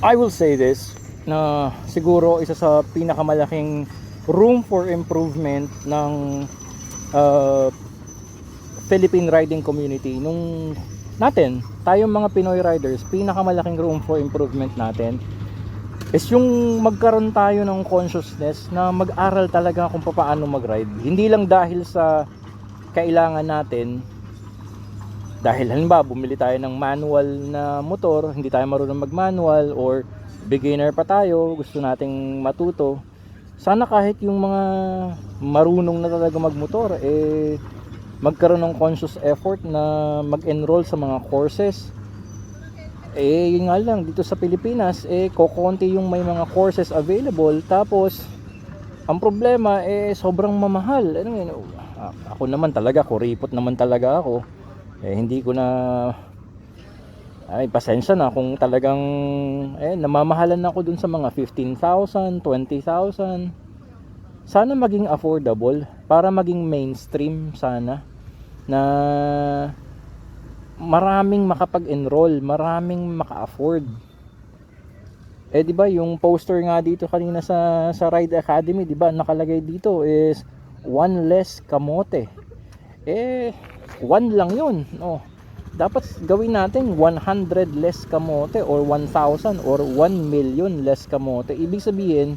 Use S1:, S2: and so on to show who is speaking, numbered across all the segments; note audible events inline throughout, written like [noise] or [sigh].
S1: I will say this na siguro isa sa pinakamalaking room for improvement ng uh, Philippine riding community nung natin, tayong mga Pinoy riders, pinakamalaking room for improvement natin is yung magkaroon tayo ng consciousness na mag-aral talaga kung paano mag-ride. Hindi lang dahil sa kailangan natin dahil halimbawa bumili tayo ng manual na motor, hindi tayo marunong mag-manual or beginner pa tayo, gusto nating matuto. Sana kahit yung mga marunong na talaga magmotor eh magkaroon ng conscious effort na mag-enroll sa mga courses. Eh yun nga lang dito sa Pilipinas eh kokonti yung may mga courses available tapos ang problema eh sobrang mamahal. Ano yun? Ah, Ako naman talaga, kuripot naman talaga ako eh hindi ko na ay pasensya na kung talagang eh namamahalan ako dun sa mga 15,000, 20,000 sana maging affordable para maging mainstream sana na maraming makapag-enroll, maraming maka-afford. Eh 'di ba yung poster nga dito kanina sa sa Ride Academy, 'di ba? Nakalagay dito is one less kamote. Eh one lang 'yun, no. Dapat gawin natin 100 less kamote or 1,000 or 1 million less kamote. Ibig sabihin,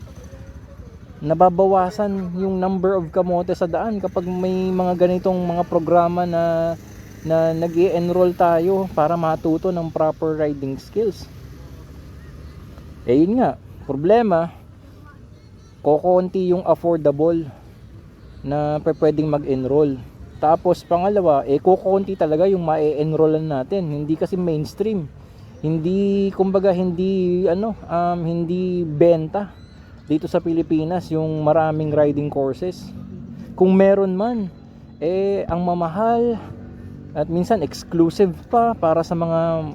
S1: nababawasan yung number of kamote sa daan kapag may mga ganitong mga programa na na nag enroll tayo para matuto ng proper riding skills. Eh yun nga, problema, kokonti yung affordable na pwedeng mag-enroll. Tapos pangalawa, eh kukonti talaga yung ma-enrollan natin. Hindi kasi mainstream. Hindi kumbaga hindi ano, um, hindi benta dito sa Pilipinas yung maraming riding courses. Kung meron man, eh ang mamahal at minsan exclusive pa para sa mga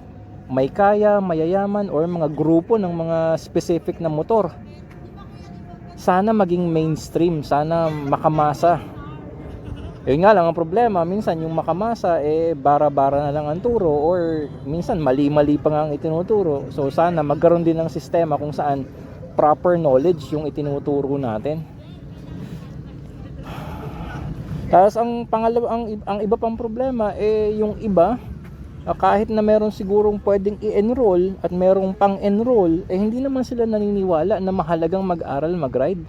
S1: may kaya, mayayaman or mga grupo ng mga specific na motor. Sana maging mainstream, sana makamasa. Yun nga lang ang problema, minsan yung makamasa eh bara-bara na lang ang turo or minsan mali-mali pa nga ang itinuturo. So sana magkaroon din ng sistema kung saan proper knowledge yung itinuturo natin. Tapos ang pangalawa ang, ang iba pang problema eh yung iba ah, kahit na meron sigurong pwedeng i-enroll at merong pang-enroll eh hindi naman sila naniniwala na mahalagang mag-aral mag-ride.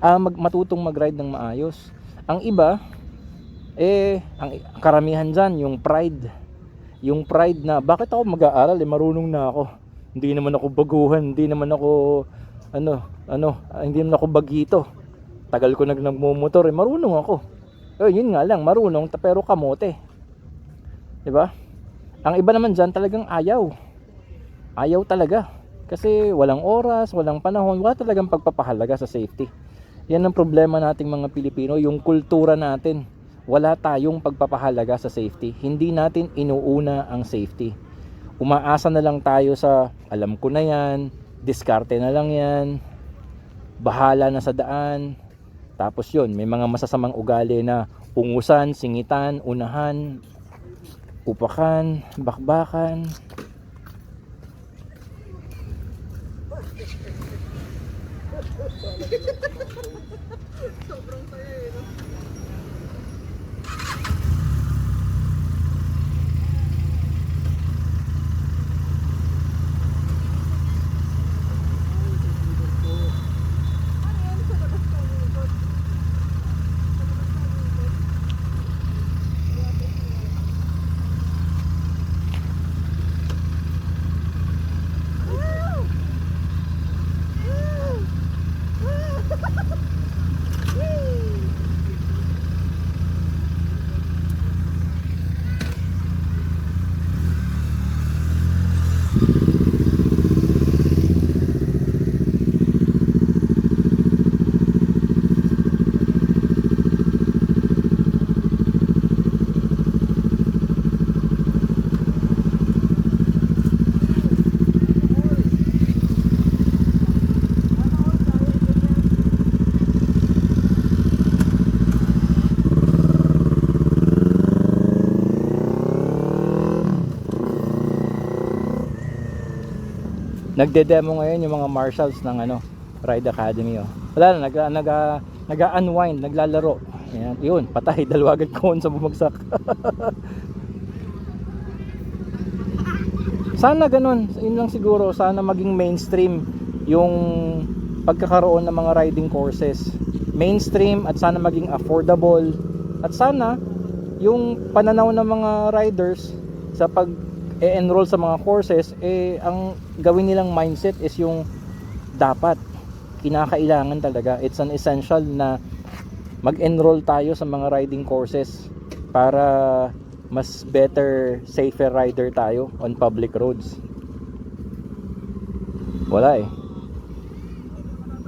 S1: Ah, mag, matutong mag-ride ng maayos. Ang iba eh ang karamihan diyan yung pride. Yung pride na bakit ako mag-aaral eh marunong na ako. Hindi naman ako baguhan, hindi naman ako ano, ano, ah, hindi naman ako bagito. Tagal ko nag nagmumotor eh marunong ako. Eh, yun nga lang, marunong pero kamote. 'Di ba? Ang iba naman diyan talagang ayaw. Ayaw talaga. Kasi walang oras, walang panahon, wala talagang pagpapahalaga sa safety. Yan ang problema nating mga Pilipino, yung kultura natin wala tayong pagpapahalaga sa safety. Hindi natin inuuna ang safety. Umaasa na lang tayo sa alam ko na yan, diskarte na lang yan, bahala na sa daan. Tapos yon may mga masasamang ugali na ungusan, singitan, unahan, upakan, bakbakan. [laughs] Nagde-demo ngayon yung mga marshals ng ano, Ride Academy. Oh. Wala na, nag, nag, nag-unwind, naglalaro. Ayan, yun, patay, [laughs] dalawa agad cone sa bumagsak. [laughs] sana ganun, yun lang siguro, sana maging mainstream yung pagkakaroon ng mga riding courses. Mainstream at sana maging affordable. At sana yung pananaw ng mga riders sa pag e-enroll sa mga courses eh ang gawin nilang mindset is yung dapat. Kinakailangan talaga. It's an essential na mag-enroll tayo sa mga riding courses para mas better safer rider tayo on public roads. Wala eh.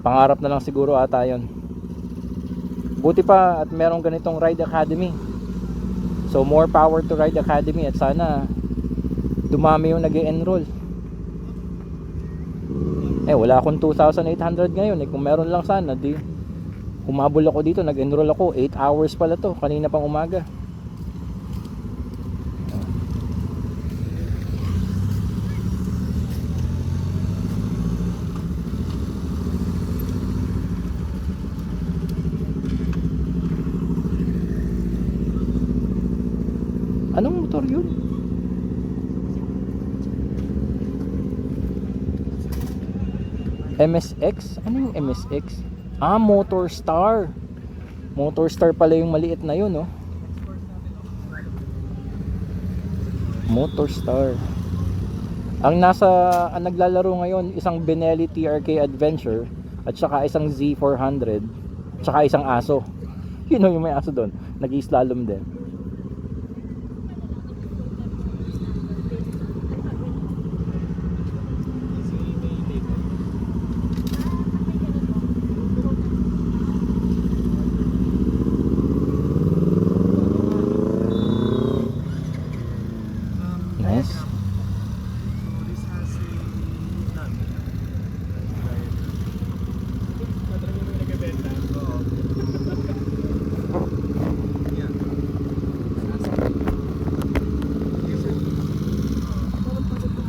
S1: Pangarap na lang siguro ata yun. Buti pa at merong ganitong ride academy. So more power to ride academy at sana dumami yung nag enroll eh wala akong 2,800 ngayon. Eh kung meron lang sana di humabol ako dito. Nag-enroll ako. 8 hours pala to. Kanina pang umaga. Anong motor yun? MSX? Ano yung MSX? Ah, Motor Star. Motor Star pala yung maliit na yun, no? Motor Star. Ang nasa, ang naglalaro ngayon, isang Benelli TRK Adventure at saka isang Z400 at saka isang aso. [laughs] Yun know, yung may aso doon. Nag-slalom din.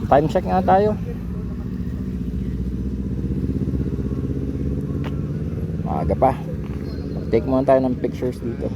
S1: Time check nga tayo. Maaga pa. Take muna tayo ng pictures dito.